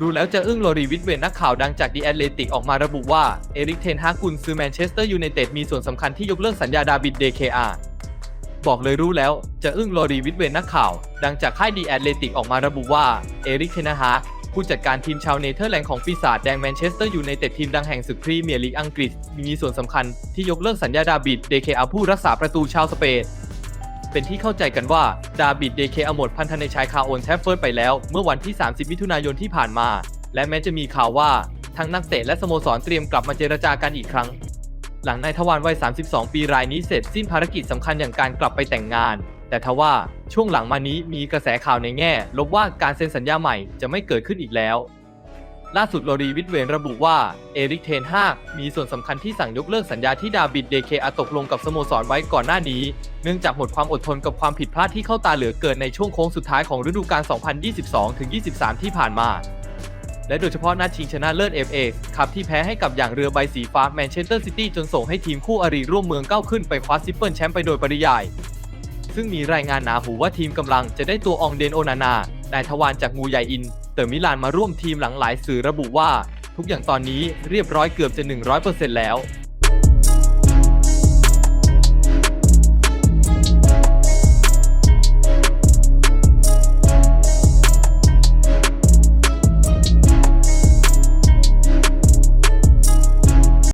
ดูแล้วจะอึ้งโลรีวิทเวนนักข่าวดังจากดีแอตเลติกออกมาระบุว่า เอริกเทนฮากุนซื้อแมนเชสเตอร์ยูไนเต็ดมีส่วนสำคัญที่ยกเลิกสัญญาดาบิดเดเคอาบอกเลยรู้แล้ว จะอึ้งโลรีวิทเวนนักข่าว ดังจากค่ายดีแอตเลติกออกมาระบุว่า เอริกเทนฮาผู้จัดการทีมชาวเนเธอร์แลนด์ของปีศาจแดงแมนเชสเตอร์ยูไนเต็ดทีมดังแห่งศึกพรีเมียร์ลีกอังกฤษ มีส่วนสำคัญที่ยกเลิกสัญญาดาบิดเดเคอาผู้รักษาประตูชาวสเปน เป็นที่เข้าใจกันว่าดาบิดเดเคอหมดพันธในชายคาโอนแทฟเฟิร์ดไปแล้วเมื่อวันที่ 30 มิถุนายนที่ผ่านมา และแม้จะมีข่าวว่าทั้งนักเตะและสโมสรเตรียมกลับมาเจรจากันอีกครั้ง หลังนายทวารวัย 32 ปีรายนี้เสร็จสิ้นภารกิจสำคัญอย่างการกลับไปแต่งงาน แต่ทว่าช่วงหลังมานี้มีกระแสข่าวในแง่ ลบว่าการเซ็นสัญญาใหม่จะไม่เกิดขึ้นอีกแล้ว ล่าสุดโลรีวิทเวนระบุว่า เอริกเทนฮากมีส่วนสำคัญที่สั่งยกเลิกสัญญาที่ดาบิดเดเคอาตกลงกับสโมสรไว้ก่อนหน้านี้ เนื่องจากหมดความอดทนกับความผิดพลาดที่เข้าตาเหลือเกินในช่วงโค้งสุดท้ายของฤดูกาล 2022-23 ที่ผ่านมา และโดยเฉพาะนัดชิงชนะเลิศ FA ครับที่แพ้ให้กับอย่างเรือใบสีฟ้าแมนเชสเตอร์ซิตี้จนส่งให้ทีมคู่อริร่วมเมืองก้าวขึ้นไปคว้าซิปเปิลแชมป์ไปโดยปริยาย ซึ่งมีรายงานหนาหูว่าทีมกำลังจะได้ตัวอองเดนโอนานา นายทวารจากงูใหญ่อิน เตอร์มิลานมาร่วมทีมหลังหลายสื่อระบุว่า ทุกอย่างตอนนี้เรียบร้อยเกือบจะ 100%แล้ว